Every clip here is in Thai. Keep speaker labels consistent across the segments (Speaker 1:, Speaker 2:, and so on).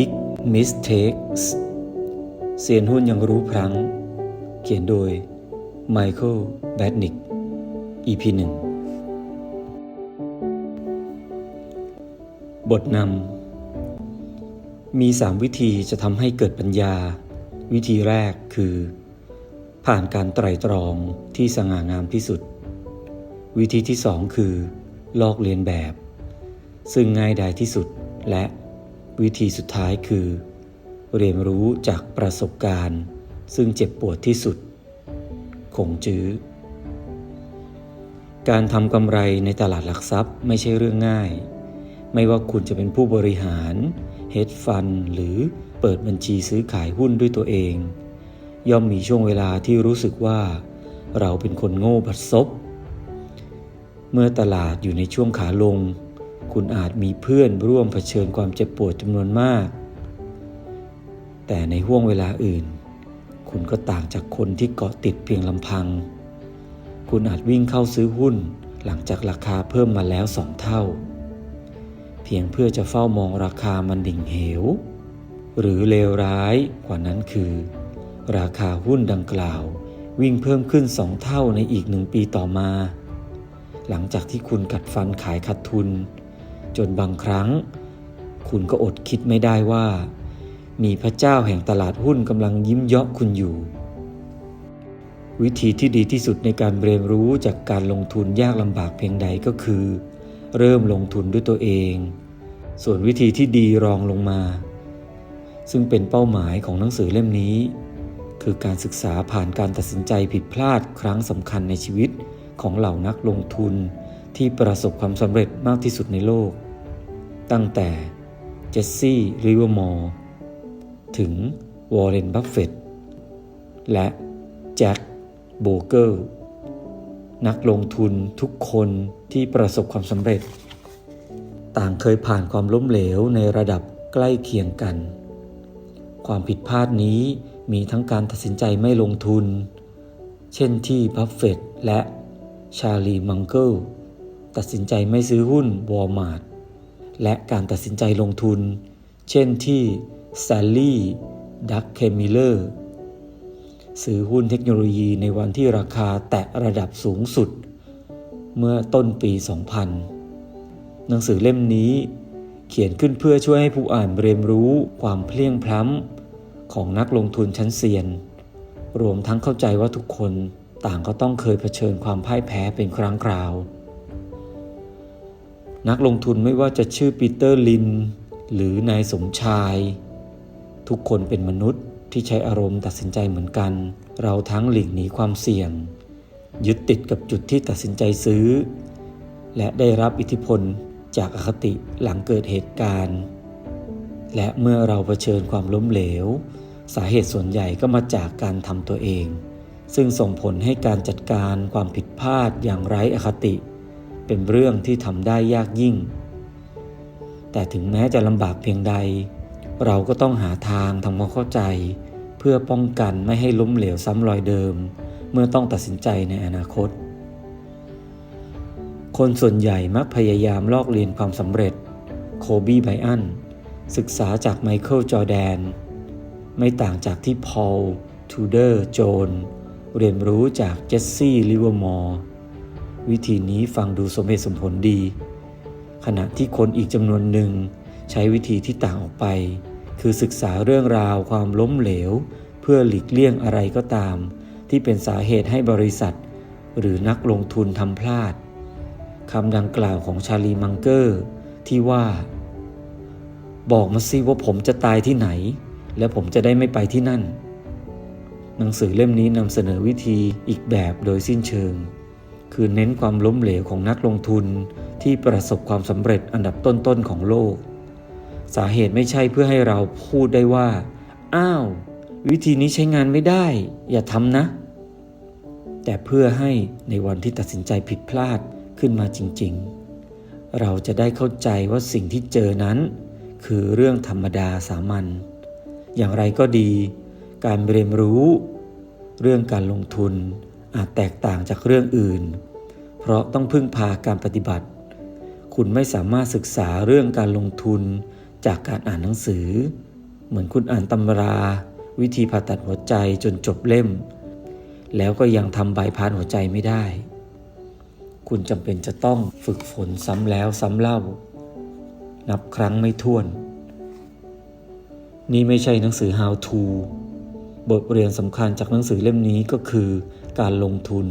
Speaker 1: Big Mistakes เซียนหุ้นยังรู้พลั้งเขียนโดย Michael b a t n i c k EP 1 บทนำ มี 3 วิธีจะทำให้เกิดปัญญา วิธีแรกคือ ผ่านการไตรตรองที่สง่างามที่สุด วิธีที่สองคือ ลอกเลียนแบบ ซึ่งง่ายดายที่สุดและ วิธีสุดท้ายคือ เรียนรู้จากประสบการณ์ ซึ่งเจ็บปวดที่สุด คงจื้อ การทำกำไรในตลาดหลักทรัพย์ไม่ใช่เรื่องง่าย ไม่ว่าคุณจะเป็นผู้บริหารเฮดฟันหรือเปิดบัญชีซื้อขายหุ้นด้วยตัวเอง ย่อมมีช่วงเวลาที่รู้สึกว่า เราเป็นคนโง่บัดซบเมื่อตลาดอยู่ในช่วงขาลง คุณอาจมีเพื่อนร่วมเผชิญความเจ็บปวดจำนวนมาก แต่ในห่วงเวลาอื่น คุณก็ต่างจากคนที่เกาะติดเพียงลำพัง คุณอาจวิ่งเข้าซื้อหุ้นหลังจากราคาเพิ่มมาแล้วสองเท่า เพียงเพื่อจะเฝ้ามองราคามันดิ่งเหว หรือเลวร้ายกว่านั้นคือ ราคาหุ้นดังกล่าว วิ่งเพิ่มขึ้นสองเท่าในอีกหนึ่งปีต่อมา หลังจากที่คุณกัดฟันขายขาดทุน จนบางครั้ง คุณก็อดคิดไม่ได้ว่า มีพระเจ้าแห่งตลาดหุ้นกำลังยิ้มเยาะคุณอยู่ วิธีที่ดีที่สุดในการเรียนรู้จากการลงทุนยากลำบากเพียงใดก็คือ เริ่มลงทุนด้วยตัวเอง ส่วนวิธีที่ดีรองลงมา ซึ่งเป็นเป้าหมายของหนังสือเล่มนี้ คือการศึกษาผ่านการตัดสินใจผิดพลาดครั้งสำคัญในชีวิตของเหล่านักลงทุนที่ประสบความสำเร็จมากที่สุดในโลก ตั้งแต่เจสซี่ริเวอร์มอร์ถึงวอร์เรนบัฟเฟตและแจ็คโบเกอร์นักลงทุนทุกคนที่ประสบความสำเร็จ ต่างเคยผ่านความล้มเหลวในระดับใกล้เคียงกัน ความผิดพลาดนี้มีทั้งการตัดสินใจไม่ลงทุน เช่นที่บัฟเฟตและชาลีมังเกิลตัดสินใจไม่ซื้อหุ้นวอลมาร์ท และการตัดสินใจลงทุน เช่นที่แซลลี่ดักเคมิเลอร์ซื้อหุ้นเทคโนโลยีในวันที่ราคาแตะระดับสูงสุด เมื่อต้นปี 2000 หนังสือเล่มนี้ เขียนขึ้นเพื่อช่วยให้ผู้อ่านเรียนรู้ความเพลียงพล้ำของนักลงทุนชั้นเซียน รวมทั้งเข้าใจว่าทุกคนต่างก็ต้องเคยเผชิญความพ่ายแพ้เป็นครั้งคราว นักลงทุนไม่ว่าจะชื่อปีเตอร์ลิน หรือนายสมชาย ทุกคนเป็นมนุษย์ที่ใช้อารมณ์ตัดสินใจเหมือนกัน เราทั้งหลีกหนีความเสี่ยง ยึดติดกับจุดที่ตัดสินใจซื้อ และได้รับอิทธิพลจากอคติหลังเกิดเหตุการณ์ และเมื่อเราเผชิญความล้มเหลว สาเหตุส่วนใหญ่ก็มาจากการทำตัวเอง ซึ่งส่งผลให้การจัดการความผิดพลาดอย่างไร้อคติ เป็นเรื่องที่ทำได้ยากยิ่ง แต่ถึงแม้จะลำบากเพียงใด เราก็ต้องหาทางทำความเข้าใจ เพื่อป้องกันไม่ให้ล้มเหลวซ้ำรอยเดิม เมื่อต้องตัดสินใจในอนาคต คนส่วนใหญ่มักพยายามลอกเลียนความสำเร็จ โคบีไบอัน ศึกษาจากไมเคิลจอแดน ไม่ต่างจากที่พอลทูเดอร์ โจน เรียนรู้จากเจสซี่ ลิเวอร์มอร์ วิธีนี้ฟังดูสมเหตุสมผลดี ขณะที่คนอีกจำนวนหนึ่งใช้วิธีที่ต่างออกไป คือศึกษาเรื่องราวความล้มเหลว เพื่อหลีกเลี่ยงอะไรก็ตาม ที่เป็นสาเหตุให้บริษัท หรือนักลงทุนทำพลาดคำดังกล่าวของชาลีมังเกอร์ ที่ว่า บอกมาสิว่าผมจะตายที่ไหน และผมจะได้ไม่ไปที่นั่น หนังสือเล่มนี้นำเสนอวิธีอีกแบบโดยสิ้นเชิง คือเน้นความล้มเหลวของนักลงทุนที่ประสบความสำเร็จอันดับต้นๆของโลก สาเหตุไม่ใช่เพื่อให้เราพูดได้ว่า อ้าว วิธีนี้ใช้งานไม่ได้ อย่าทำนะ แต่เพื่อให้ในวันที่ตัดสินใจผิดพลาดขึ้นมาจริงๆ เราจะได้เข้าใจว่าสิ่งที่เจอนั้น คือเรื่องธรรมดาสามัญอย่างไรก็ดี การเรียนรู้ เรื่องการลงทุนอาจแตกต่างจากเรื่องอื่น เพราะต้องพึ่งพาการปฏิบัติ คุณไม่สามารถศึกษาเรื่องการลงทุนจากการอ่านหนังสือ เหมือนคุณอ่านตำรา วิธีผ่าตัดหัวใจจนจบเล่ม แล้วก็ยังทำใบพานหัวใจไม่ได้ คุณจำเป็นจะต้องฝึกฝนซ้ำแล้วซ้ำเล่า นับครั้งไม่ถ้วน นี่ไม่ใช่หนังสือ how to บทเรียนสำคัญจากหนังสือเล่มนี้ก็คือการลงทุน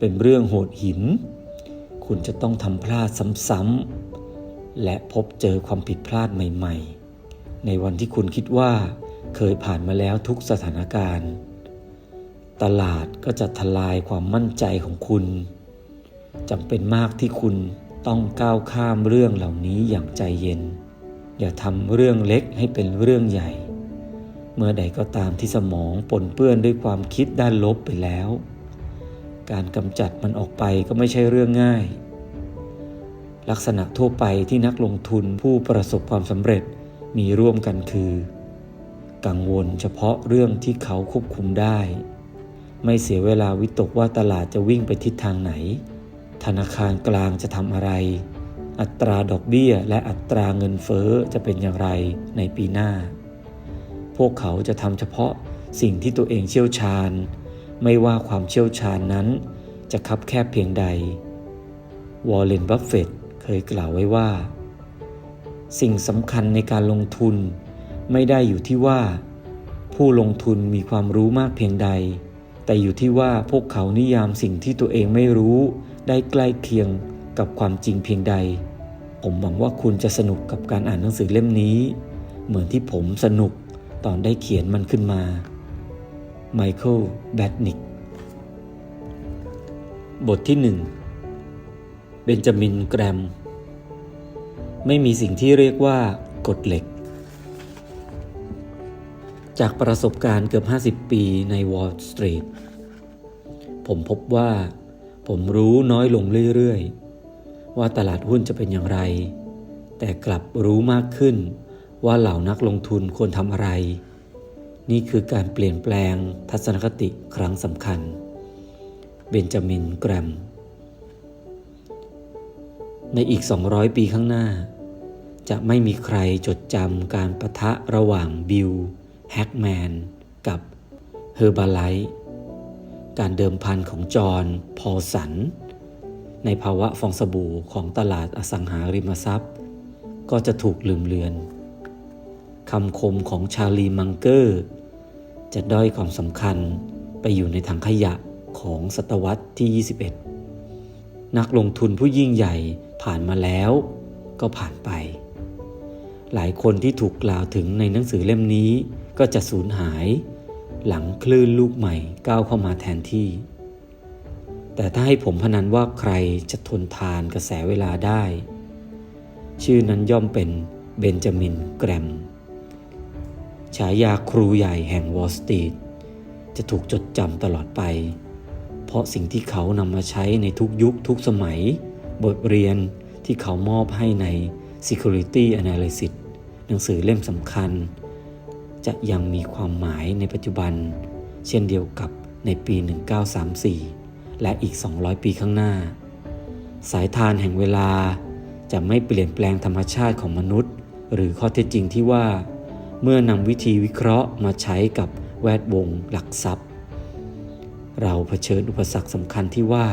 Speaker 1: เป็นเรื่องโหดหิน คุณจะต้องทำพลาดซ้ำๆ และพบเจอความผิดพลาดใหม่ๆ ในวันที่คุณคิดว่าเคยผ่านมาแล้วทุกสถานการณ์ ตลาดก็จะทลายความมั่นใจของคุณจำเป็นมากที่คุณต้องก้าวข้ามเรื่องเหล่านี้อย่างใจเย็น อย่าทำเรื่องเล็กให้เป็นเรื่องใหญ่ เมื่อใดก็ตามที่สมองปนเปื้อนด้วยความคิดด้านลบไปแล้ว การกำจัดมันออกไปก็ไม่ใช่เรื่องง่าย ลักษณะทั่วไปที่นักลงทุนผู้ประสบความสำเร็จมีร่วมกันคือ กังวลเฉพาะเรื่องที่เขาควบคุมได้ ไม่เสียเวลาวิตกว่าตลาดจะวิ่งไปทิศทางไหน ธนาคารกลางจะทำอะไร อัตราดอกเบี้ยและอัตราเงินเฟ้อจะเป็นอย่างไรในปีหน้า พวกเขาจะทำเฉพาะสิ่งที่ตัวเองเชี่ยวชาญ ไม่ว่าความเชี่ยวชาญนั้น จะคับแคบเพียงใด วอลเลนบัฟเฟตเคยกล่าวไว้ว่า สิ่งสำคัญในการลงทุน ไม่ได้อยู่ที่ว่า ผู้ลงทุนมีความรู้มากเพียงใด แต่อยู่ที่ว่าพวกเขานิยามสิ่งที่ตัวเองไม่รู้ ได้ใกล้เคียงกับความจริงเพียงใด ผมหวังว่าคุณจะสนุกกับการอ่านหนังสือเล่มนี้ เหมือนที่ผมสนุกตอนได้เขียนมันขึ้นมา ไมเคิลแบดนิก บทที่หนึ่งเบนจามินแกรม ไม่มีสิ่งที่เรียกว่ากฎเหล็ก จากประสบการณ์เกือบ 50 ปีในวอลล์สตรีท ผมพบว่า ผมรู้น้อยลงเรื่อย ๆ ว่าตลาดหุ้นจะเป็นอย่างไร แต่กลับรู้มากขึ้นว่าเหล่านักลงทุนควรทำอะไร นี่คือการเปลี่ยนแปลงทัศนคติครั้งสำคัญ เบนจามินแกรม ในอีก 200 ปีข้างหน้า จะไม่มีใครจดจำการประทะระหว่างบิลแฮกแมนกับเฮอร์บาไลท์การเดิมพันของจอห์นพอลสัน ในภาวะฟองสบู่ของตลาดอสังหาริมทรัพย์ ก็จะถูกลืมเลือนคำคมของชาลีมังเกอร์ จะด้อยความสำคัญไปอยู่ในถังขยะของศตวรรษที่ 21 นักลงทุนผู้ยิ่งใหญ่ผ่านมาแล้วก็ผ่านไป หลายคนที่ถูกกล่าวถึงในหนังสือเล่มนี้ก็จะสูญหาย หลังคลื่นลูกใหม่ก้าวเข้ามาแทนที่ แต่ถ้าให้ผมพนันว่าใครจะทนทานกระแสเวลาได้ ชื่อนั้นย่อมเป็นเบนจามินแกรม ฉายาครูใหญ่แห่งวอลสตรีทจะถูกจดจำตลอดไป เพราะสิ่งที่เขานำมาใช้ในทุกยุคทุกสมัย บทเรียนที่เขามอบให้ใน Security Analysis หนังสือเล่มสำคัญ จะยังมีความหมายในปัจจุบัน เช่นเดียวกับในปี 1934 และอีก 200 ปีข้างหน้า สายทานแห่งเวลาจะไม่เปลี่ยนแปลงธรรมชาติของมนุษย์ หรือข้อเท็จจริงที่ว่า เมื่อนำวิธีวิเคราะห์มาใช้กับแวดวงหลักทรัพย์ เราเผชิญอุปสรรคสำคัญที่ว่า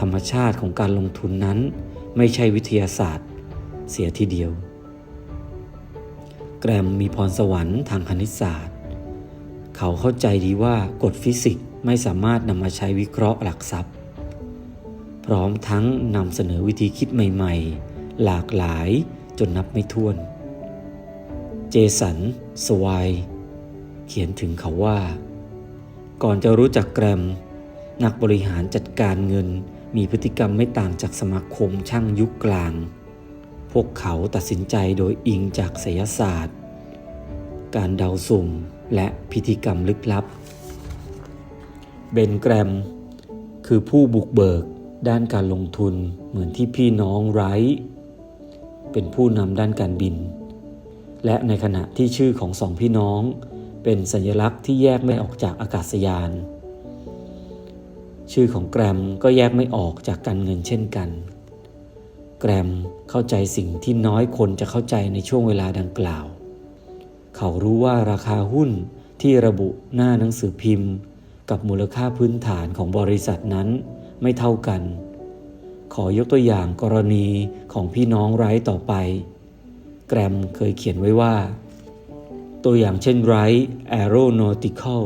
Speaker 1: ธรรมชาติของการลงทุนนั้น ไม่ใช่วิทยาศาสตร์ เสียทีเดียว แกรมมีพรสวรรค์ทางคณิตศาสตร์ เขาเข้าใจดีว่ากฎฟิสิกส์ไม่สามารถนำมาใช้วิเคราะห์หลักทรัพย์ พร้อมทั้งนำเสนอวิธีคิดใหม่ ๆ หลากหลายจนนับไม่ถ้วน เจสัน สวาย เขียนถึงเขาว่า ก่อนจะรู้จักแกรม นักบริหารจัดการเงินมีพฤติกรรมไม่ต่างจากสมาคมช่างยุคกลาง พวกเขาตัดสินใจโดยอิงจากไสยศาสตร์ การเดาสุ่มและพิธีกรรมลึกลับ เบนแกรม คือผู้บุกเบิกด้านการลงทุนเหมือนที่พี่น้องไรท์เป็นผู้นำด้านการบิน และในขณะที่ชื่อของสองพี่น้อง เป็นสัญลักษณ์ที่แยกไม่ออกจากอากาศยาน ชื่อของแกรมก็แยกไม่ออกจากการเงินเช่นกัน แกรมเข้าใจสิ่งที่น้อยคนจะเข้าใจในช่วงเวลาดังกล่าว เขารู้ว่าราคาหุ้นที่ระบุหน้าหนังสือพิมพ์ กับมูลค่าพื้นฐานของบริษัทนั้นไม่เท่ากัน ขอยกตัวอย่างกรณีของพี่น้องไร้ต่อไป แกรมเคยเขียนไว้ว่า ตัวอย่างเช่นไร Aeronautical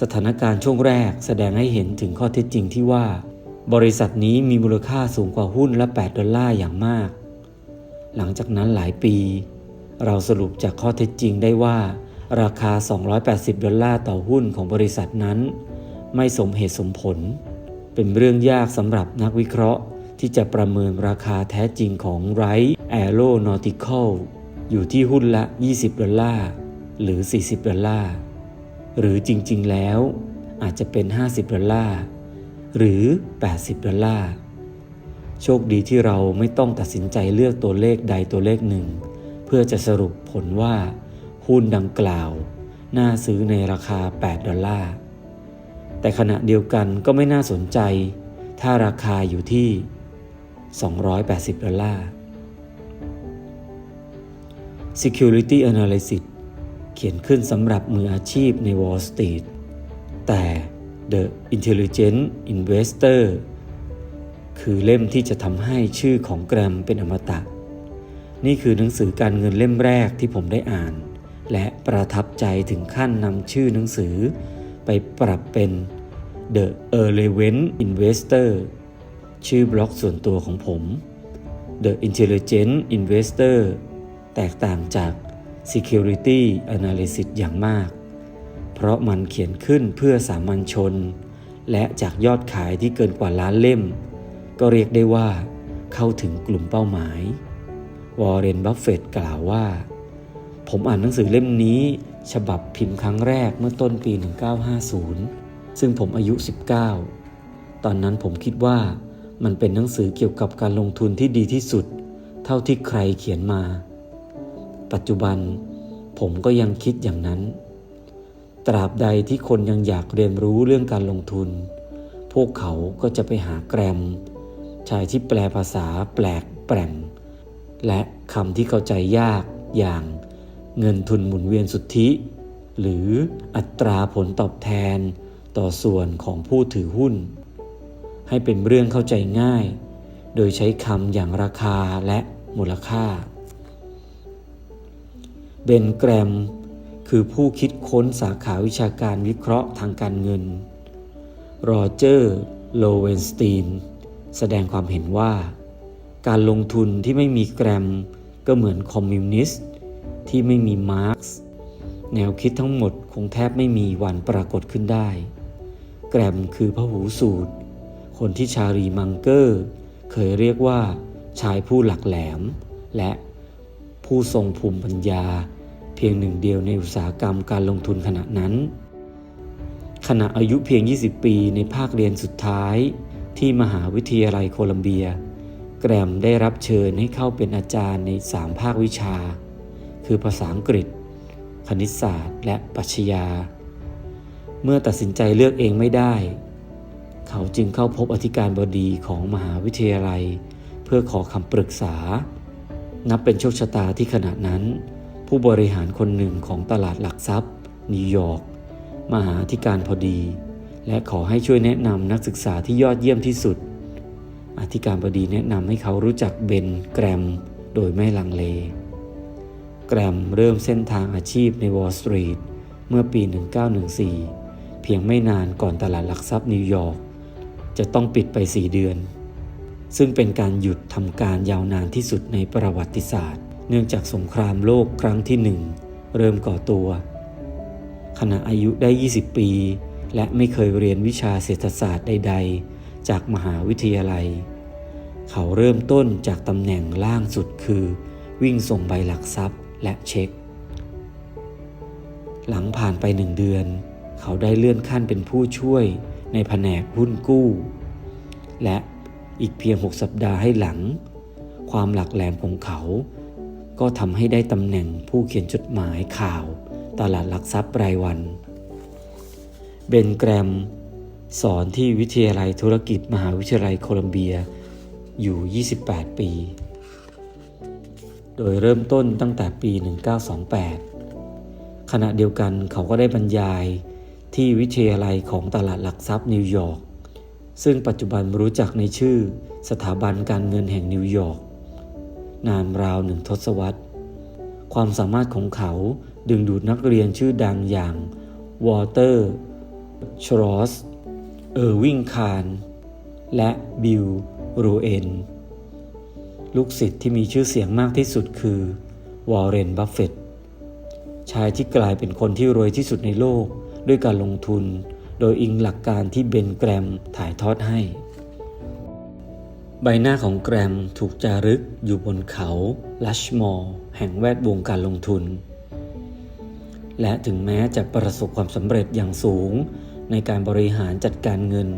Speaker 1: สถานการณ์ช่วงแรกแสดงให้เห็นถึงข้อเท็จจริงที่ว่า บริษัทนี้มีมูลค่าสูงกว่าหุ้นละ 8 ดอลลาร์อย่างมาก หลังจากนั้นหลายปี เราสรุปจากข้อเท็จจริงได้ว่า ราคา 280 ดอลลาร์ต่อหุ้นของบริษัทนั้น ไม่สมเหตุสมผล เป็นเรื่องยากสำหรับนักวิเคราะห์ ที่จะประเมินราคาแท้จริงของไร Aeronautical อยู่ที่หุ้นละ 20 ดอลลาร์ หรือ 40 ดอลลาร์ หรือจริงๆแล้วอาจจะเป็น 50 ดอลลาร์ หรือ 80 ดอลลาร์ โชคดีที่เราไม่ต้องตัดสินใจเลือกตัวเลขใดตัวเลขหนึ่ง เพื่อจะสรุปผลว่าหุ้นดังกล่าว น่าซื้อในราคา 8 ดอลลาร์ แต่ขณะเดียวกันก็ไม่น่าสนใจ ถ้าราคาอยู่ที่ 280 ดอลลาร์ Security Analysis เขียนขึ้นสำหรับมืออาชีพใน Wall Street แต่ The Intelligent Investor คือเล่มที่จะทำให้ชื่อของแกรมเป็นอมตะ นี่คือหนังสือการเงินเล่มแรกที่ผมได้อ่าน และประทับใจถึงขั้นนำชื่อหนังสือ ไปปรับเป็น The Irrelevant Investor ชื่อบล็อกส่วนตัวของผม The Intelligent Investor แตกต่างจาก Security Analysis อย่างมาก เพราะมันเขียนขึ้นเพื่อสามัญชน และจากยอดขายที่เกินกว่าล้านเล่ม ก็เรียกได้ว่า เข้าถึงกลุ่มเป้าหมายวอร์เรน บัฟเฟตกล่าวว่า ผมอ่านหนังสือเล่มนี้ ฉบับพิมพ์ครั้งแรกเมื่อต้นปี 1950 ซึ่งผมอายุ 19 ตอนนั้นผมคิดว่า มันเป็นหนังสือเกี่ยวกับการลงทุนที่ดีที่สุด เท่าที่ใครเขียนมา ปัจจุบันผมก็ยังคิดอย่างนั้น ตราบใดที่คนยังอยากเรียนรู้เรื่องการลงทุน พวกเขาก็จะไปหาแกรม ชายที่แปลภาษาแปลกแปลงและคำที่เข้าใจยากอย่างเงินทุนหมุนเวียนสุทธิ หรืออัตราผลตอบแทนต่อส่วนของผู้ถือหุ้น ให้เป็นเรื่องเข้าใจง่าย โดยใช้คำอย่างราคาและมูลค่า เบนแกรม คือผู้คิดค้นสาขาวิชาการวิเคราะห์ทางการเงิน โรเจอร์ โลเวนสตีน แสดงความเห็นว่า การลงทุนที่ไม่มีแกรมก็เหมือนคอมมิวนิสต์ที่ไม่มีมาร์กซ์แนวคิดทั้งหมดคงแทบไม่มีวันปรากฏขึ้นได้ แกรมคือพหูสูตร คนที่ชารีมังเกอร์ เคยเรียกว่า ชายผู้หลักแหลม และผู้ทรงภูมิปัญญา เพียงหนึ่งเดียวในอุตสาหกรรมการลงทุนขณะนั้น ขณะอายุเพียง 20 ปีในภาคเรียนสุดท้าย ที่มหาวิทยาลัยโคลัมเบีย แกรมได้รับเชิญให้เข้าเป็นอาจารย์ใน 3 ภาควิชา คือภาษาอังกฤษ คณิตศาสตร์ และปรัชญาเมื่อตัดสินใจเลือกเองไม่ได้ เขาจึงเข้าพบอธิการบดีของมหาวิทยาลัย เพื่อขอคำปรึกษา นับเป็นโชคชะตาที่ขณะนั้น ผู้บริหารคนหนึ่งของตลาดหลักทรัพย์ นิวยอร์กมาหาอธิการพอดี และขอให้ช่วยแนะนำนักศึกษาที่ยอดเยี่ยมที่สุด อธิการบดีแนะนำให้เขารู้จักเบนแกรม โดยไม่ลังเลแกรมเริ่มเส้นทางอาชีพในวอลล์สตรีทเมื่อปี 1914 เพียงไม่นานก่อนตลาดหลักทรัพย์นิวยอร์ก จะต้องปิดไป4เดือน ซึ่งเป็นการหยุดทำการยาวนานที่สุดในประวัติศาสตร์ เนื่องจากสงครามโลกครั้งที่หนึ่งเริ่มก่อตัว ขณะอายุได้ 20 ปี และไม่เคยเรียนวิชาเศรษฐศาสตร์ใด ๆ จากมหาวิทยาลัย เขาเริ่มต้นจากตำแหน่งล่างสุดคือ วิ่งส่งใบหลักทรัพย์และเช็ค หลังผ่านไปหนึ่งเดือน เขาได้เลื่อนขั้นเป็นผู้ช่วย ในแผนกหุ้นกู้ และอีกเพียง 6 สัปดาห์ให้หลัง ความหลักแหลมของเขา ก็ทำให้ได้ตำแหน่งผู้เขียนจดหมายข่าวตลาดหลักทรัพย์รายวัน เบนแกรม สอนที่วิทยาลัยธุรกิจมหาวิทยาลัยโคลัมเบียอยู่ 28 ปี โดยเริ่มต้นตั้งแต่ปี 1928 ขณะเดียวกันเขาก็ได้บรรยาย ที่วิทยาลัยของตลาดหลักทรัพย์นิวยอร์ก ซึ่งปัจจุบันรู้จักในชื่อสถาบันการเงินแห่งนิวยอร์ก นานราวหนึ่งทศวรรษ ความสามารถของเขาดึงดูดนักเรียนชื่อดังอย่างวอเตอร์ ชรอส เออร์วิงคาร และบิลโรเอน ลูกศิษย์ที่มีชื่อเสียงมากที่สุดคือ วอร์เรน บัฟเฟตต์ชายที่กลายเป็นคนที่รวยที่สุดในโลก ด้วยการลงทุน โดยอิงหลักการที่เบนแกรมถ่ายทอดให้ ใบหน้าของแกรมถูกจารึกอยู่บนเขาลัชมอร์แห่งแวดวงการลงทุน และถึงแม้จะประสบความสำเร็จอย่างสูง ในการบริหารจัดการเงิน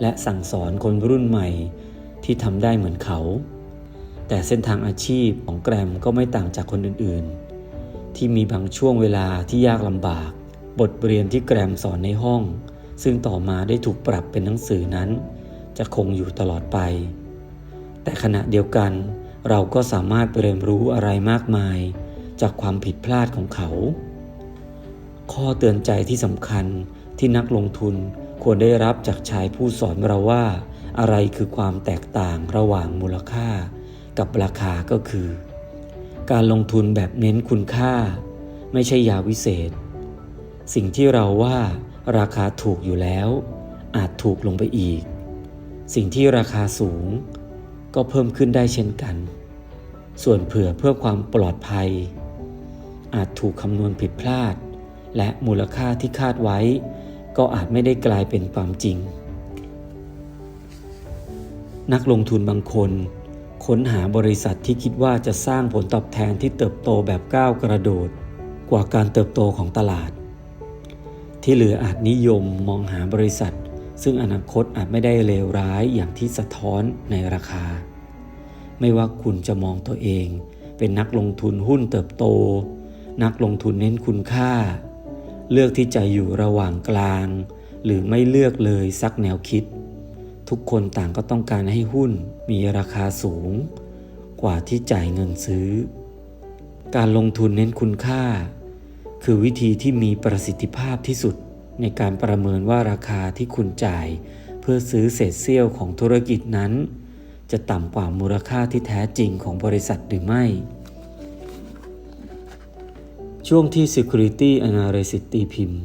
Speaker 1: และสั่งสอนคนรุ่นใหม่ ที่ทำได้เหมือนเขา แต่เส้นทางอาชีพของแกรมก็ไม่ต่างจากคนอื่น ๆ ที่มีบางช่วงเวลาที่ยากลำบาก บทเรียนที่แกรมสอนในห้อง ซึ่งต่อมาได้ถูกปรับเป็นหนังสือนั้น จะคงอยู่ตลอดไป แต่ขณะเดียวกัน เราก็สามารถเรียนรู้อะไรมากมาย จากความผิดพลาดของเขา ข้อเตือนใจที่สำคัญที่นักลงทุนควรได้รับจากชายผู้สอนเราว่า อะไรคือความแตกต่างระหว่างมูลค่า กับราคาก็คือ การลงทุนแบบเน้นคุณค่า ไม่ใช่ยาวิเศษ สิ่งที่เราว่าราคาถูกอยู่แล้ว อาจถูกลงไปอีก สิ่งที่ราคาสูง ก็เพิ่มขึ้นได้เช่นกัน ส่วนเผื่อเพื่อความปลอดภัย อาจถูกคำนวณผิดพลาด และมูลค่าที่คาดไว้ ก็อาจไม่ได้กลายเป็นความจริง นักลงทุนบางคนค้นหาบริษัทที่คิดว่าจะสร้างผลตอบแทนที่เติบโตแบบก้าวกระโดด กว่าการเติบโตของตลาด ที่เหลืออาจนิยมมองหาบริษัท ซึ่งอนาคตอาจไม่ได้เลวร้ายอย่างที่สะท้อนในราคา ไม่ว่าคุณจะมองตัวเอง เป็นนักลงทุนหุ้นเติบโต นักลงทุนเน้นคุณค่า เลือกที่จะอยู่ระหว่างกลาง หรือไม่เลือกเลยสักแนวคิด ทุกคนต่างก็ต้องการให้หุ้นมีราคาสูง กว่าที่จ่ายเงินซื้อ การลงทุนเน้นคุณค่า คือวิธีที่มีประสิทธิภาพที่สุด ในการประเมินว่าราคาที่คุณจ่าย เพื่อซื้อเศษเสี้ยวของธุรกิจนั้น จะต่ำกว่ามูลค่าที่แท้จริงของบริษัทหรือไม่ ช่วงที่ Security Analysis ตีพิมพ์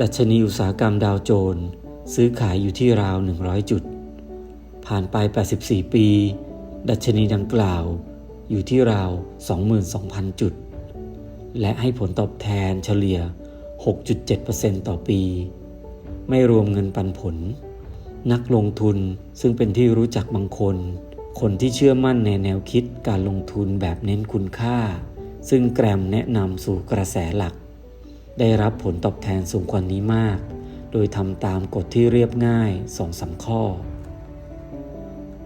Speaker 1: ดัชนีอุตสาหกรรมดาวโจนส์ซื้อขายอยู่ที่ราว 100 จุด ผ่านไป 84 ปี ดัชนีดังกล่าวอยู่ที่ราว 22,000 จุด และให้ผลตอบแทนเฉลี่ย 6.7%ต่อปี ไม่รวมเงินปันผล นักลงทุนซึ่งเป็นที่รู้จักบางคน คนที่เชื่อมั่นในแนวคิดการลงทุนแบบเน้นคุณค่า ซึ่งแกรมแนะนำสู่กระแสหลัก ได้รับผลตอบแทนสูงกว่านี้มาก โดยทำตามกฎที่เรียบง่ายสองสาข้อ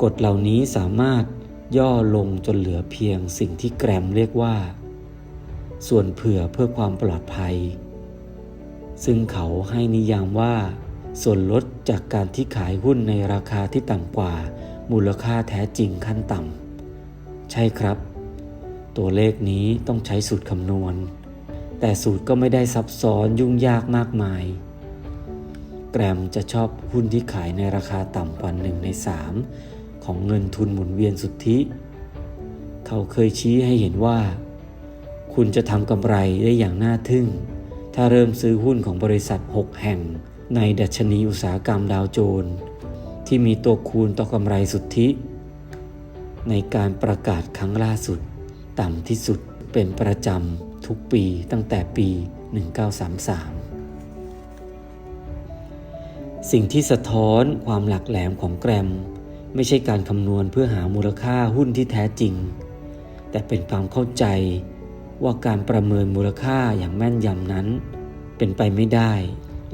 Speaker 1: กฎเหล่านี้สามารถย่อลงจนเหลือเพียงสิ่งที่แกรมเรียกว่า ส่วนเผื่อเพื่อความปลอดภัย ซึ่งเขาให้นิยามว่า ส่วนลดจากการที่ขายหุ้นในราคาที่ต่ำกว่า มูลค่าแท้จริงขั้นต่ำ ใช่ครับ ตัวเลขนี้ต้องใช้สูตรคำนวณ แต่สูตรก็ไม่ได้ซับซ้อนยุ่งยากมากมาย แกรมจะชอบหุ้นที่ขายในราคาต่ำกว่าหนึ่งในสามของเงินทุนหมุนเวียนสุทธิ เขาเคยชี้ให้เห็นว่า คุณจะทำกำไรได้อย่างน่าทึ่ง ถ้าเริ่มซื้อหุ้นของบริษัท 6 แห่ง ในดัชนีอุตสาหกรรมดาวโจนส์ที่มีตัวคูณต่อกำไรสุทธิ ในการประกาศครั้งล่าสุด ต่ำที่สุดเป็นประจำทุกปีตั้งแต่ปี 1933 สิ่งที่สะท้อนความหลักแหลมของแกรม ไม่ใช่การคำนวณเพื่อหามูลค่าหุ้นที่แท้จริง แต่เป็นความเข้าใจ ว่าการประเมินมูลค่าอย่างแม่นยำนั้น เป็นไปไม่ได้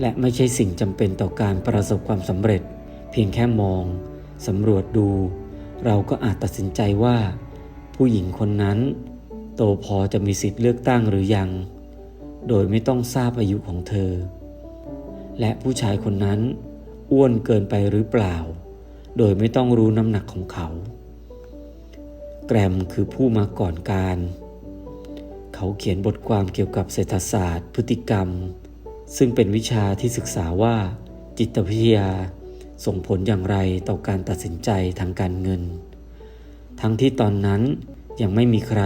Speaker 1: และไม่ใช่สิ่งจำเป็นต่อการประสบความสำเร็จ เพียงแค่มองสำรวจดู เราก็อาจตัดสินใจว่า ผู้หญิงคนนั้น โตพอจะมีสิทธิ์เลือกตั้งหรือยัง โดยไม่ต้องทราบอายุของเธอ และผู้ชายคนนั้น อ้วนเกินไปหรือเปล่า โดยไม่ต้องรู้น้ำหนักของเขา แกรมคือผู้มาก่อนการ เขาเขียนบทความเกี่ยวกับเศรษฐศาสตร์ พฤติกรรม ซึ่งเป็นวิชาที่ศึกษาว่า จิตวิทยา ส่งผลอย่างไรต่อการตัดสินใจทางการเงิน ทั้งที่ตอนนั้นยังไม่มีใคร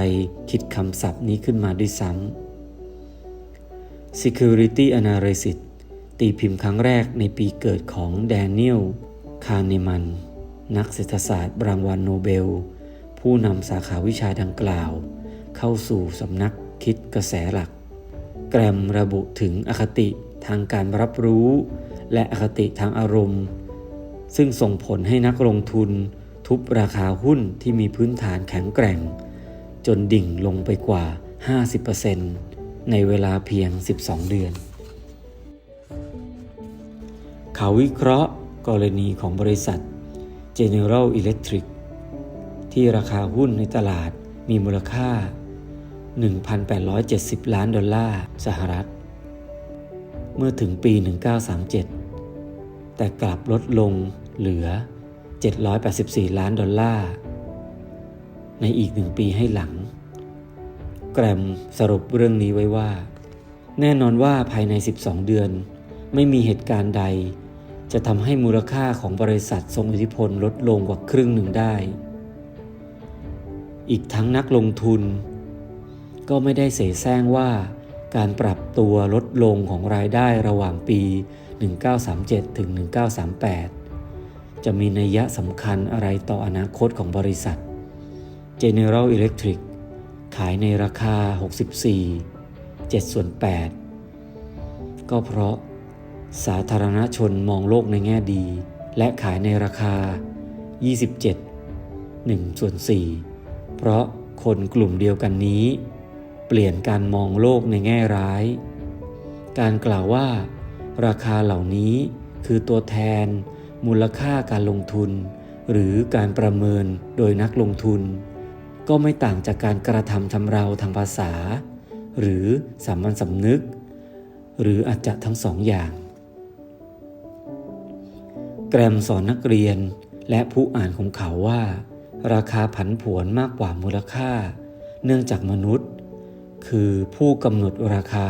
Speaker 1: คิดคำศัพท์นี้ขึ้นมาด้วยซ้ำ Security Analysis ตีพิมพ์ครั้งแรกในปีเกิดของแดเนียล คาร์เนมัน นักเศรษฐศาสตร์รางวัลโนเบล ผู้นำสาขาวิชาดังกล่าว เข้าสู่สำนักคิดกระแสหลัก แกรมระบุถึงอคติทางการรับรู้ และอคติทางอารมณ์ ซึ่งส่งผลให้นักลงทุน ทุบราคาหุ้นที่มีพื้นฐานแข็งแกร่ง จนดิ่งลงไปกว่า 50%ในเวลาเพียง 12 เดือน เขาวิเคราะห์กรณีของบริษัท General Electric ที่ราคาหุ้นในตลาดมีมูลค่า 1,870 ล้านดอลลาร์สหรัฐ เมื่อถึงปี 1937 แต่กลับลดลงเหลือ 784 ล้านดอลลาร์ ในอีกหนึ่งปีให้หลัง แกรมสรุปเรื่องนี้ไว้ว่า แน่นอนว่าภายใน 12 เดือน ไม่มีเหตุการณ์ใด จะทำให้มูลค่าของบริษัททรงอิทธิพลลดลงกว่าครึ่งหนึ่งได้ อีกทั้งนักลงทุน ก็ไม่ได้เสแสร้งว่า การปรับตัวลดลงของรายได้ระหว่างปี 1937 ถึง 1938 จะมีนัยยะสำคัญอะไรต่ออนาคตของบริษัท General Electric ขายในราคา 64 7ส่วน8 ก็เพราะสาธารณชนมองโลกในแง่ดี และขายในราคา 27 1ส่วน4เพราะคนกลุ่มเดียวกันนี้ เปลี่ยนการมองโลกในแง่ร้าย การกล่าวว่า ราคาเหล่านี้คือตัวแทน มูลค่าการลงทุน หรือการประเมินโดยนักลงทุน ก็ไม่ต่างจากการกระทำชำเราทางภาษา หรือสามัญสำนึก หรืออาจจะทั้งสองอย่าง แกรมสอนนักเรียนและผู้อ่านของเขาว่า ราคาผันผวนมากกว่ามูลค่า เนื่องจากมนุษย์ คือผู้กำหนดราคา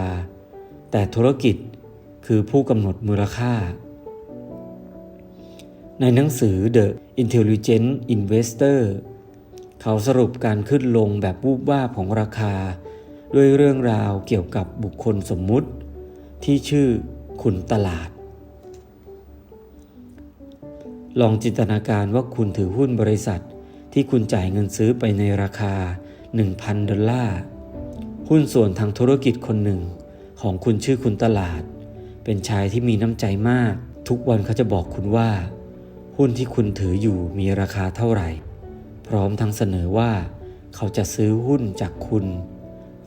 Speaker 1: แต่ธุรกิจคือผู้กำหนดมูลค่า ในหนังสือ The Intelligent Investor เขาสรุปการขึ้นลงแบบวูบวาของราคา ด้วยเรื่องราวเกี่ยวกับบุคคลสมมุติ ที่ชื่อคุณตลาด ลองจินตนาการว่าคุณถือหุ้นบริษัทที่คุณจ่ายเงินซื้อไปในราคา 1,000 ดอลลาร์ หุ้นส่วนทางธุรกิจคนหนึ่ง ของคุณชื่อคุณตลาด เป็นชายที่มีน้ำใจมาก ทุกวันเขาจะบอกคุณว่า หุ้นที่คุณถืออยู่มีราคาเท่าไหร่ พร้อมทั้งเสนอว่า เขาจะซื้อหุ้นจากคุณ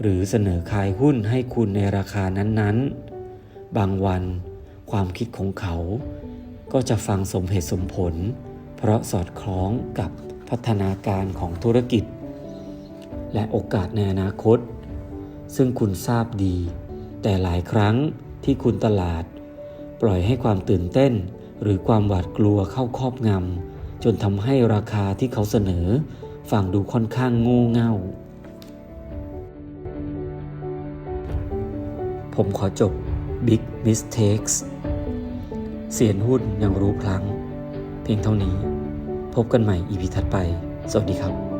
Speaker 1: หรือเสนอขายหุ้นให้คุณในราคานั้นๆ บางวันความคิดของเขา ก็จะฟังสมเหตุสมผล เพราะสอดคล้องกับพัฒนาการของธุรกิจ และโอกาสในอนาคต ซึ่งคุณทราบดี แต่หลายครั้งที่คุณตลาด ปล่อยให้ความตื่นเต้น หรือความหวาดกลัวเข้าครอบงำจนทำให้ราคาที่เขาเสนอฟังดูค่อนข้างโง่เง่า ผมขอจบ Big Mistakes เสียนหุ้นยังรู้พลัง เพียงเท่านี้ พบกันใหม่อีพีถัดไป สวัสดีครับ